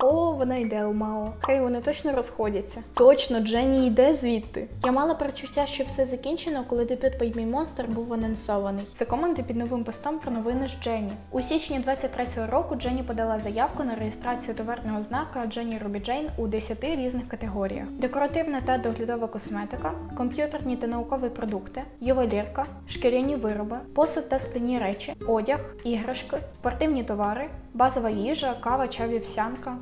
Oh. Вона йде у Мао. Хай вони точно розходяться. Точно, Дженні йде звідти. Я мала перечуття, що все закінчено, коли дебют Baby Monster був анонсований. Це коменти під новим постом про новини з Дженні. У січні 23-го року Дженні подала заявку на реєстрацію товарного знака Дженні Рубі Джейн у 10 різних категоріях: декоративна та доглядова косметика, комп'ютерні та наукові продукти, ювелірка, шкіряні вироби, посуд та скляні речі, одяг, іграшки, спортивні товари, базова їжа, кава, чай, вівсянка,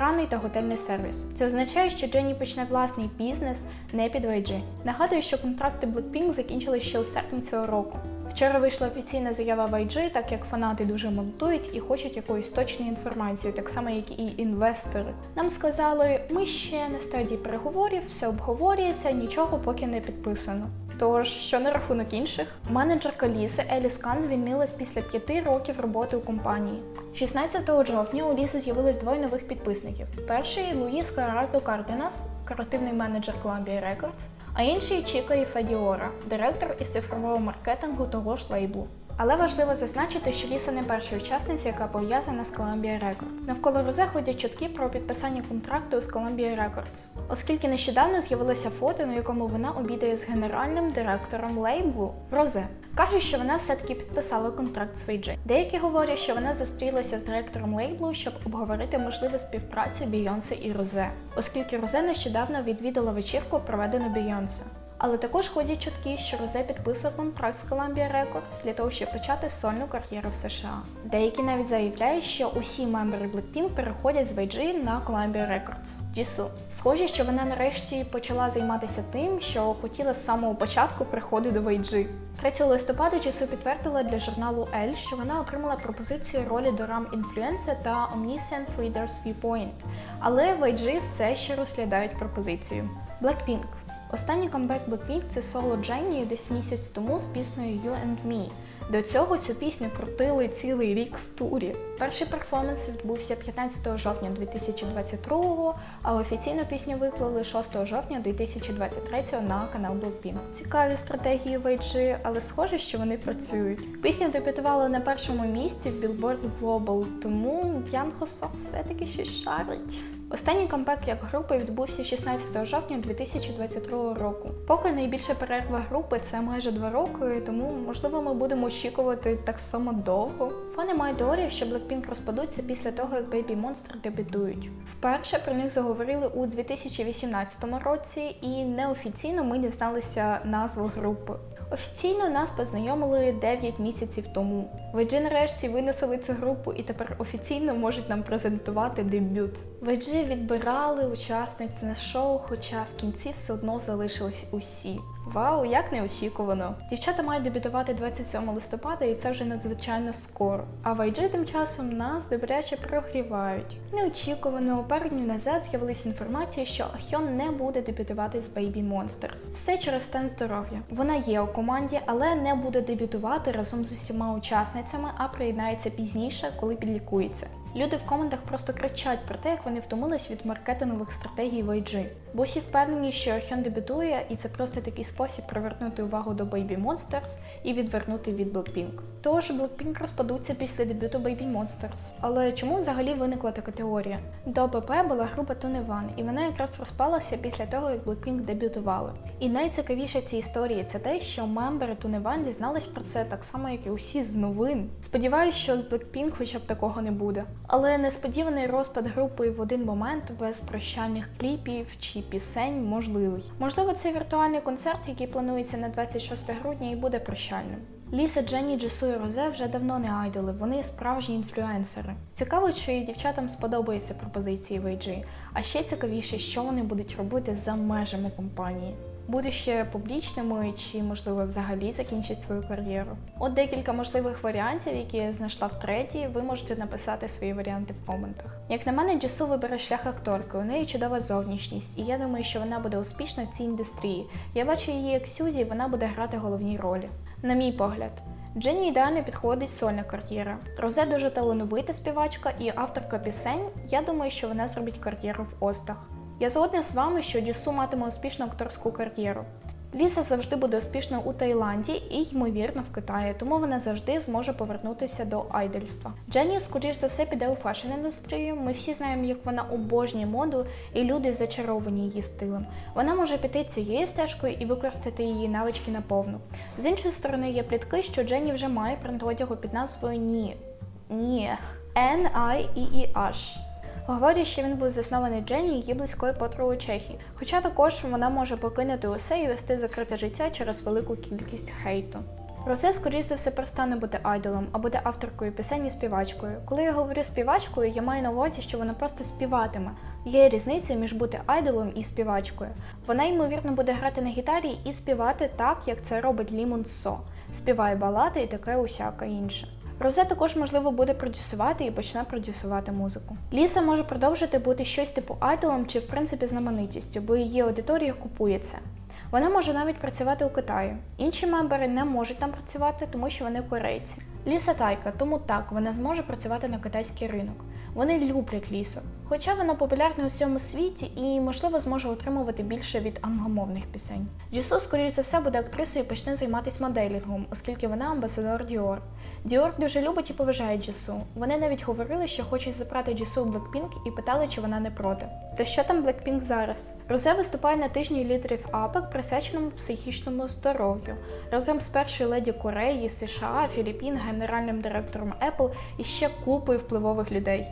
ресторанний та готельний сервіс. Це означає, що Дженні почне власний бізнес не під YG. Нагадую, що контракти Blackpink закінчились ще у серпні цього року. Вчора вийшла офіційна заява YG, так як фанати дуже монтують і хочуть якоїсь точної інформації, так само як і інвестори. Нам сказали, ми ще на стадії переговорів, все обговорюється, нічого поки не підписано. Тож, що на рахунок інших, менеджерка Ліси Еліс Кан звільнилась після п'яти років роботи у компанії. 16 жовтня у Ліси з'явилось двоє нових підписників. Перший Луїс Карардо Карденас, креативний менеджер Columbia Records, а інший Чіка Федіора, директор із цифрового маркетингу того ж лейблу. Але важливо зазначити, що Ліса не перша учасниця, яка пов'язана з Columbia Records. Навколо Розе ходять чутки про підписання контракту з Columbia Records, оскільки нещодавно з'явилося фото, на якому вона обідає з генеральним директором лейблу Розе. Кажуть, що вона все-таки підписала контракт з VJ. Деякі говорять, що вона зустрілася з директором лейблу, щоб обговорити можливу співпрацю Бійонсе і Розе, оскільки Розе нещодавно відвідала вечірку, проведену Бійонсе. Але також ходять чутки, що Розе підписує контракт з Columbia Records для того, щоб почати сольну кар'єру в США. Деякі навіть заявляють, що усі мембери Blackpink переходять з YG на Columbia Records. Jisoo. Схоже, що вона нарешті почала займатися тим, що хотіла з самого початку приходу до YG. 3 листопада Jisoo підтвердила для журналу Elle, що вона отримала пропозицію ролі Дорам Інфлюенса та Omniscient Reader's Viewpoint, але YG все ще розглядають пропозицію. Blackpink. Останній камбек Blackpink – це соло Дженні десь місяць тому з піснею You and Me. До цього цю пісню крутили цілий рік в турі. Перший перформанс відбувся 15 жовтня 2022-го, а офіційно пісню виклали 6 жовтня 2023-го на канал Blackpink. Цікаві стратегії YG, але схоже, що вони працюють. Пісня дебютувала на першому місці в Billboard Global, тому Ян Хосок все-таки щось шарить. Останній камбек як групи відбувся 16 жовтня 2022 року. Поки найбільша перерва групи це майже два роки, тому можливо ми будемо очікувати так само довго. Фани мають теорію, що Blackpink розпадуться після того, як Baby Monster дебютують. Вперше про них заговорили у 2018 році, і неофіційно ми дізналися назву групи. Офіційно нас познайомили 9 місяців тому. VG нарешті виносили цю групу і тепер офіційно можуть нам презентувати дебют. VG відбирали учасниць на шоу, хоча в кінці все одно залишились усі. Вау, як неочікувано! Дівчата мають дебютувати 27 листопада, і це вже надзвичайно скоро. А в IG тим часом нас добряче прогрівають. Неочікувано пару днів назад з'явилася інформація, що Ахьон не буде дебютувати з Baby Monsters. Все через стан здоров'я. Вона є у команді, але не буде дебютувати разом з усіма учасницями, а приєднається пізніше, коли підлікується. Люди в коментах просто кричать про те, як вони втомились від маркетингових стратегій YG. Бо всі впевнені, що Хьон дебютує, і це просто такий спосіб привернути увагу до Baby Monsters і відвернути від Blackpink. Тож Blackpink розпадуться після дебюту Baby Monsters. Але чому взагалі виникла така теорія? До БП була група One, і вона якраз розпалася після того, як Blackpink дебютували. І найцікавіше в цій історії це те, що мембери One дізнались про це так само, як і усі з новин. Сподіваюсь, що з Blackpink хоча б такого не буде. Але несподіваний розпад групи в один момент без прощальних кліпів чи пісень можливий. Можливо, це віртуальний концерт, який планується на 26 грудня і буде прощальним. Ліса, Дженні, Джесу і Розе вже давно не айдоли, вони справжні інфлюенсери. Цікаво, чи дівчатам сподобаються пропозиції VG, а ще цікавіше, що вони будуть робити за межами компанії. Будуть ще публічними чи, можливо, взагалі закінчать свою кар'єру. От декілька можливих варіантів, які я знайшла в треті, ви можете написати свої варіанти в коментах. Як на мене, Джесу вибере шлях акторки, у неї чудова зовнішність, і я думаю, що вона буде успішна в цій індустрії. Я бачу її як Сюзі, вона буде грати головні ролі. На мій погляд. Дженні ідеально підходить сольна кар'єра. Розе дуже талановита співачка і авторка пісень. Я думаю, що вона зробить кар'єру в Остах. Я згодна з вами, що Дюсу матиме успішну акторську кар'єру. Ліса завжди буде успішною у Таїланді і, ймовірно, в Китаї, тому вона завжди зможе повернутися до айдольства. Дженні, скоріш за все, піде у фешн-індустрію. Ми всі знаємо, як вона обожнює моду, і люди зачаровані її стилем. Вона може піти цією стежкою і використати її навички наповну. З іншої сторони, є плітки, що Дженні вже має бренд одягу під назвою Ні. Ні. N-I-E-E-H. Говорять, що він був заснований Дженні її близькою подругою Чехії. Хоча також вона може покинути усе і вести закрите життя через велику кількість хейту. Розе, скоріш за все, перестане бути айдолом, а буде авторкою пісень і співачкою. Коли я говорю співачкою, я маю на увазі, що вона просто співатиме. Є різниця між бути айдолом і співачкою. Вона, ймовірно, буде грати на гітарі і співати так, як це робить Лімон Со. Співає балади і таке усяке інше. Розе також можливо буде продюсувати і почне продюсувати музику. Ліса може продовжити бути щось типу айдолом чи в принципі знаменитістю, бо її аудиторія купує це. Вона може навіть працювати у Китаї. Інші мембери не можуть там працювати, тому що вони корейці. Ліса тайка, тому так вона зможе працювати на китайський ринок. Вони люблять лісу. Хоча вона популярна у всьому світі і, можливо, зможе отримувати більше від англомовних пісень. Джісу, скоріш за все, буде актрисою і почне займатися моделінгом, оскільки вона амбасадор Dior. Dior дуже любить і поважає Джісу. Вони навіть говорили, що хочуть забрати Джісу у Blackpink і питали, чи вона не проти. То що там Blackpink зараз? Розе виступає на тижні лідерів АПЕК, присвяченому психічному здоров'ю, разом з першою леді Кореї, США, Філіппін, генеральним директором Apple і ще купою впливових людей.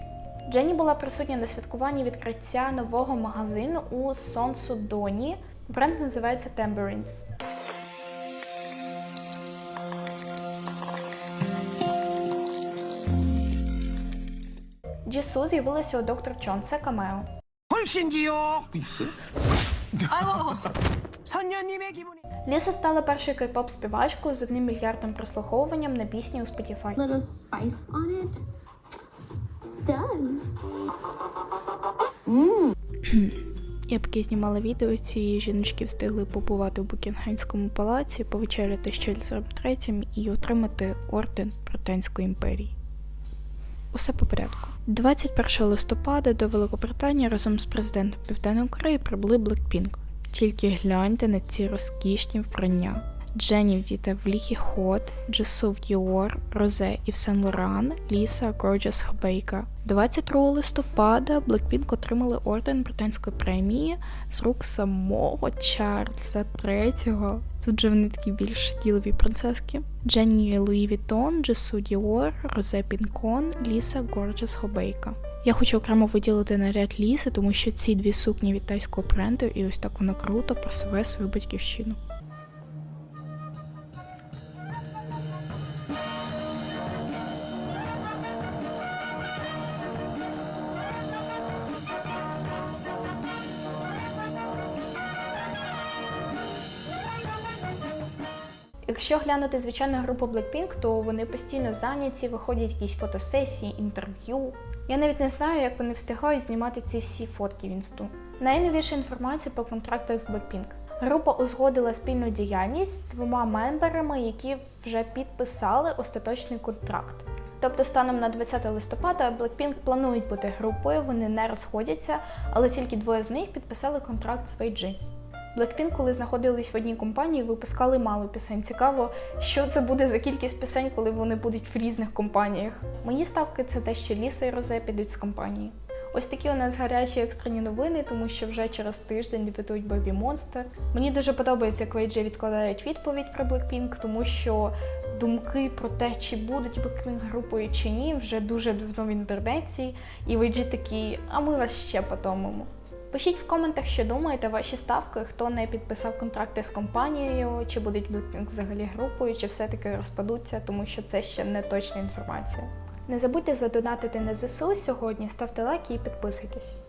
Дженні була присутня на святкуванні відкриття нового магазину у Сонсудоні. Бренд називається Tambourines. Джісу з'явилася у доктор Чон. Це камео. Ліса стала першою кей-поп співачкою з одним мільярдом прослуховуванням на пісні у Spotify. Done. Я поки знімала відео, ці жіночки встигли побувати у Букінгемському палаці, повечеряти з Чарльзом III і отримати орден Британської імперії. Усе по порядку. 21 листопада до Великобританії разом з президентом Південної Кореї прибули Blackpink. Тільки гляньте на ці розкішні вбрання. Дженні вдіта в Ліхі Хот, Джесу в Діор, Розе і в Сен Лоран, Ліса Горджес Хобейка. 22 листопада Blackpink отримали орден британської премії з рук самого Чарльза III. Тут же вони такі більш ділові принцески. Дженні Луї Вітон, Джесу Діор, Розе Пінкон, Ліса Горджес Хобейка. Я хочу окремо виділити наряд Ліси, тому що ці дві сукні від тайського бренду, і ось так вона круто просуває свою батьківщину. Якщо глянути звичайну групу Blackpink, то вони постійно зайняті, виходять якісь фотосесії, інтерв'ю. Я навіть не знаю, як вони встигають знімати ці всі фотки в інсту. Найновіша інформація по контрактах з Blackpink. Група узгодила спільну діяльність з двома мемберами, які вже підписали остаточний контракт. Тобто, станом на 20 листопада Blackpink планують бути групою, вони не розходяться, але тільки двоє з них підписали контракт з YG. Blackpink, коли знаходились в одній компанії, випускали мало пісень. Цікаво, що це буде за кількість пісень, коли вони будуть в різних компаніях. Мої ставки це те, що Ліса і Розе підуть з компанії. Ось такі у нас гарячі екстрені новини, тому що вже через тиждень дебютують Baby Monster. Мені дуже подобається, як YG відкладають відповідь про Blackpink, тому що думки про те, чи будуть Blackpink групою чи ні, вже дуже давно в інтернеті. І YG такі, а ми вас ще потомимо. Пишіть в коментах, що думаєте, ваші ставки, хто не підписав контракти з компанією, чи будуть Blackpink взагалі групою, чи все-таки розпадуться, тому що це ще не точна інформація. Не забудьте задонатити на ЗСУ сьогодні, ставте лайки і підписуйтесь.